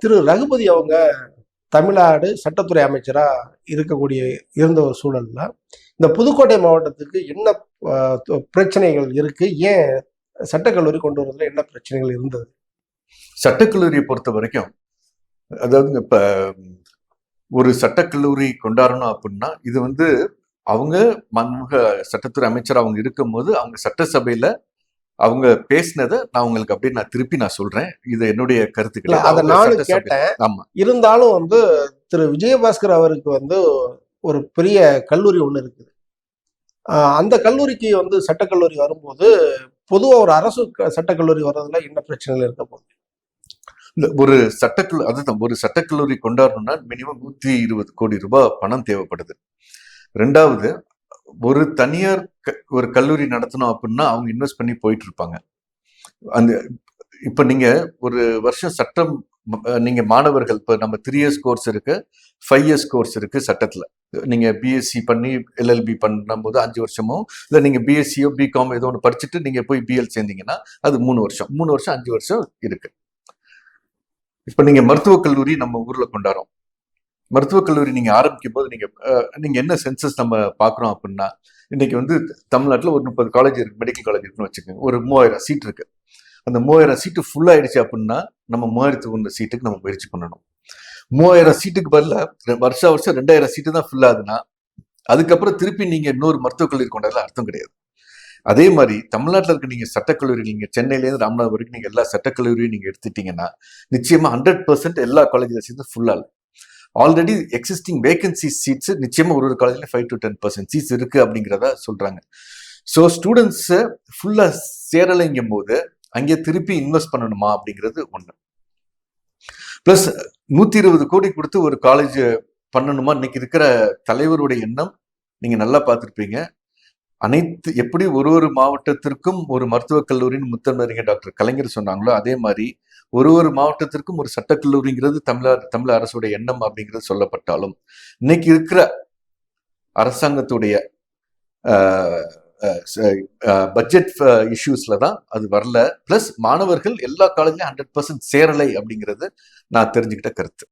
திரு ரகுபதி அவங்க தமிழ்நாடு சட்டத்துறை அமைச்சராக இருக்கக்கூடிய இருந்த ஒரு சூழலில் இந்த புதுக்கோட்டை மாவட்டத்துக்கு என்ன பிரச்சனைகள் இருக்கு? ஏன் சட்டக்கல்லூரி கொண்டு வரதுல என்ன பிரச்சனைகள் இருந்தது? சட்டக்கல்லூரியை பொறுத்த வரைக்கும் அதாவது இப்போ ஒரு சட்டக்கல்லூரி கொண்டாடணும் அப்படின்னா இது வந்து அவங்க மன்முக சட்டத்துறை அமைச்சர் அவங்க இருக்கும்போது அவங்க சட்டசபையில அவங்க பேசினதை நான் உங்களுக்கு அப்படியே நான் திருப்பி நான் சொல்றேன். இது என்னுடைய கருத்து இல்ல கிடையாது. அதை நானும் கேட்டேன். ஆமா. இருந்தாலும் வந்து திரு. விஜயபாஸ்கர் அவருக்கு வந்து ஒரு பெரிய கல்லூரி ஒன்று இருக்குது. அந்த கல்லூரிக்கு வந்து சட்டக்கல்லூரி வரும்போது பொதுவாக ஒரு அரசு சட்டக்கல்லூரி வர்றதுல என்ன பிரச்சனைகள் இருக்க போகுது? இந்த ஒரு சட்டக்கல்லூரி அதுதான் ஒரு சட்டக்கல்லூரி கொண்டாடணும்னா மினிமம் நூத்தி இருபது கோடி ரூபாய் பணம் தேவைப்படுது. ரெண்டாவது ஒரு தனியார் க- ஒரு கல்லூரி நடத்தணும் அப்படின்னா அவங்க இன்வெஸ்ட் பண்ணி போயிட்டு இருப்பாங்க அந்த இப்ப நீங்க ஒரு வருஷம் சட்டம் நீங்கள் நீங்க மாணவர்கள் இப்போ நம்ம த்ரீ இயர்ஸ் கோர்ஸ் இருக்கு ஃபைவ் இயர்ஸ் கோர்ஸ் இருக்கு சட்டத்துல. நீங்க பிஎஸ்சி பண்ணி எல்எல்பி பண்ணும்போது அஞ்சு வருஷமோ இல்லை நீங்க பிஎஸ்சியோ பிகாம் ஏதோ ஒன்று படிச்சுட்டு நீங்க போய் பிஎல் சேர்ந்தீங்கன்னா அது மூணு வருஷம். மூணு வருஷம் அஞ்சு வருஷம் இருக்கு. இப்ப நீங்க மருத்துவக் கல்லூரி நம்ம ஊர்ல கொண்டாடுறோம். மருத்துவக் கல்லூரி நீங்க ஆரம்பிக்கும் போது நீங்க நீங்கள் நீங்க என்ன சென்சஸ் நம்ம பார்க்குறோம் அப்படின்னா இன்னைக்கு வந்து தமிழ்நாட்டுல ஒரு முப்பது காலேஜ் இருக்குது மெடிக்கல் காலேஜ் இருக்குன்னு வச்சுக்கோங்க. ஒரு மூவாயிரம் சீட் இருக்கு. அந்த மூவாயிரம் சீட்டு ஃபுல்லாகிடுச்சு ஆயிடுச்சு அப்படின்னா நம்ம மூவாயிரத்து ஒன்று சீட்டுக்கு நம்ம முயற்சி பண்ணணும். மூவாயிரம் சீட்டுக்கு பதிலாக வருஷம் வருஷம் ரெண்டாயிரம் சீட்டு தான் ஃபில் ஆகுதுன்னா அதுக்கப்புறம் திருப்பி நீங்க இன்னொரு மருத்துவக் கல்லூரி கொண்டதில் அர்த்தம் கிடையாது. அதே மாதிரி தமிழ்நாட்டில் இருக்க நீங்க சட்டக்கல்லூரிகள் நீங்க சென்னையிலேருந்து ராமநாதபுரம் வரைக்கும் நீங்க எல்லா சட்டக்கல்லூரியும் நீங்க எடுத்துட்டீங்கன்னா நிச்சயமா ஹண்ட்ரட் பர்சன்ட் எல்லா காலேஜில் சேர்ந்து ஃபுல்லாக ஆல்ரெடி எக்ஸிஸ்டிங் வேகன்சி சீட்ஸ் நிச்சயமா ஒரு ஒரு காலேஜ்ல five to ten percent seats இருக்கு அப்படிங்கிறத சொல்கிறாங்க ஸோ ஸ்டூடெண்ட்ஸை ஃபுல்லாக சேரலைங்கும் போது அங்கே திருப்பி இன்வெஸ்ட் பண்ணணுமா அப்படிங்கிறது ஒன்று ப்ளஸ் நூத்தி இருபது கோடி கொடுத்து ஒரு காலேஜ் பண்ணணுமா? இன்னைக்கு இருக்கிற தலைவருடைய எண்ணம் நீங்கள் நல்லா பார்த்துருப்பீங்க. அனைத்து எப்படி ஒரு ஒரு மாவட்டத்திற்கும் ஒரு மருத்துவக் கல்லூரின்னு முத்தமிழறிஞர் டாக்டர் கலைஞர் சொன்னாங்களோ அதே மாதிரி ஒரு ஒரு மாவட்டத்திற்கும் ஒரு சட்டக்கல்லூரிங்கிறது தமிழர் தமிழ் அரசுடைய எண்ணம் அப்படிங்கிறது சொல்லப்பட்டாலும் இன்னைக்கு இருக்கிற அரசாங்கத்துடைய பட்ஜெட் இஷ்யூஸ்ல தான் அது வரல. பிளஸ் மாணவர்கள் எல்லா காலேஜ்லயும் ஹண்ட்ரட் பர்சன்ட் சேரலை அப்படிங்கிறது நான் தெரிஞ்சுக்கிட்ட கருத்து.